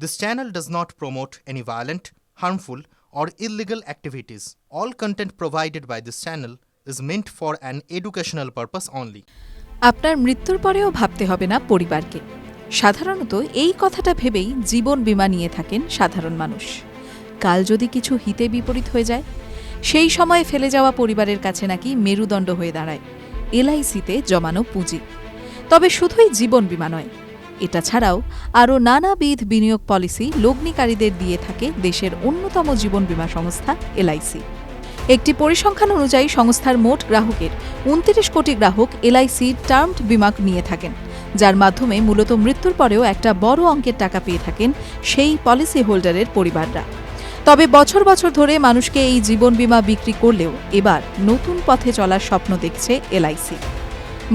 This channel does not promote any violent, harmful, or illegal activities. All content provided by this channel is meant for an educational purpose only. আপনার মৃত্যুর পরেও ভাবতে হবে না পরিবারকে সাধারণত এই কথাটা ভেবেই জীবন বীমা নিয়ে থাকেন সাধারণ মানুষ কাল যদি কিছু হিতে বিপরীত হয়ে যায় সেই সময় ফেলে যাওয়া পরিবারের কাছে নাকি মেরুদণ্ড হয়ে দাঁড়ায় এলআইসিতে জমানো পুঁজি তবে শুধুই জীবন বীমা নয় এটা ছাড়াও আরও নানাবিধ বিনিয়োগ পলিসি লগ্নিকারীদের দিয়ে থাকে দেশের অন্যতম জীবন বীমা সংস্থা, এলআইসি। একটি পরিসংখ্যান অনুযায়ী সংস্থার মোট গ্রাহকের উনত্রিশ কোটি গ্রাহক এলআইসি টার্মড বিমা নিয়ে থাকেন, যার মাধ্যমে মূলত মৃত্যুর পরেও একটা বড় অঙ্কের টাকা পেয়ে থাকেন সেই পলিসি হোল্ডারের পরিবাররা। তবে বছর বছর ধরে মানুষকে এই জীবন বীমা বিক্রি করলেও এবার নতুন পথে চলার স্বপ্ন দেখছে এলআইসি।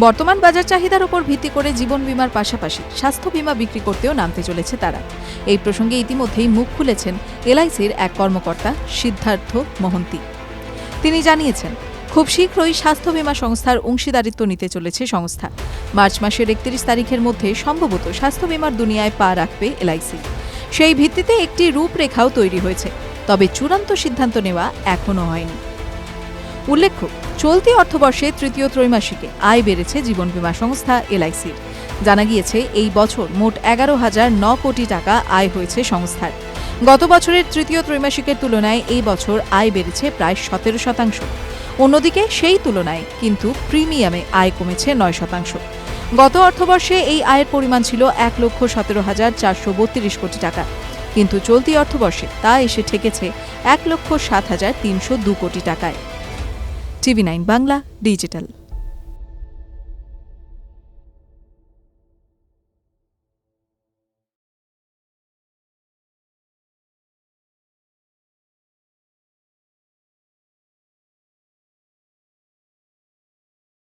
বর্তমান বাজার চাহিদার উপর ভিত্তি করে জীবন বিমার পাশাপাশি স্বাস্থ্য বীমা বিক্রি করতেও নামতে চলেছে তারা। এই প্রসঙ্গে ইতিমধ্যেই মুখ খুলেছেন এলআইসির এক কর্মকর্তা, সিদ্ধার্থ মহন্তি। তিনি জানিয়েছেন, খুব শীঘ্রই স্বাস্থ্য বীমা সংস্থার অংশীদারিত্ব নিতে চলেছে সংস্থা। মার্চ মাসের একত্রিশ তারিখের মধ্যে সম্ভবত স্বাস্থ্য বীমার দুনিয়ায় পা রাখবে এলআইসি। সেই ভিত্তিতে একটি রূপরেখাও তৈরি হয়েছে, তবে চূড়ান্ত সিদ্ধান্ত নেওয়া এখনও হয়নি। উল্লেখ্য, চলতি অর্থবর্ষে তৃতীয় ত্রৈমাসিকে আয় বেড়েছে জীবন বীমা সংস্থা এলআইসির জানা গিয়েছে, এই বছর মোট এগারো হাজার ন কোটি টাকা আয় হয়েছে সংস্থার। গত বছরের তৃতীয় ত্রৈমাসিকের তুলনায় এই বছর আয় বেড়েছে প্রায় সতেরো শতাংশ। অন্যদিকে সেই তুলনায় কিন্তু প্রিমিয়ামে আয় কমেছে নয় শতাংশ। গত অর্থবর্ষে এই আয়ের পরিমাণ ছিল এক লক্ষ সতেরো হাজার চারশো বত্রিশ কোটি টাকা। কিন্তু চলতি অর্থবর্ষে তা এসে ঠেকেছে এক লক্ষ সাত হাজার তিনশো দু কোটি টাকায়। TV nine Bangla digital